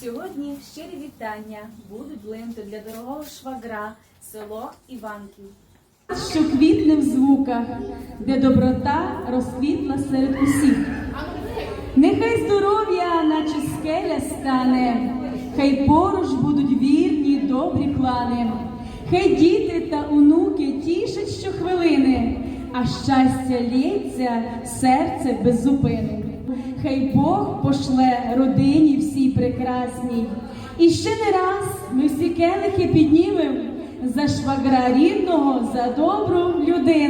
Сьогодні щирі вітання будуть линути для дорогого швагра, село Іванків. що квітне в звуках, де доброта розквітла серед усіх. Нехай здоров'я, наче скеля стане, хай поруч будуть вірні, добрі плани, хай діти та онуки тішать щохвилини, а щастя лється серце без зупини. Хай Бог пошле родині всій прекрасній. І ще не раз ми всі келихи піднімем за швагра рідного, за добру людину.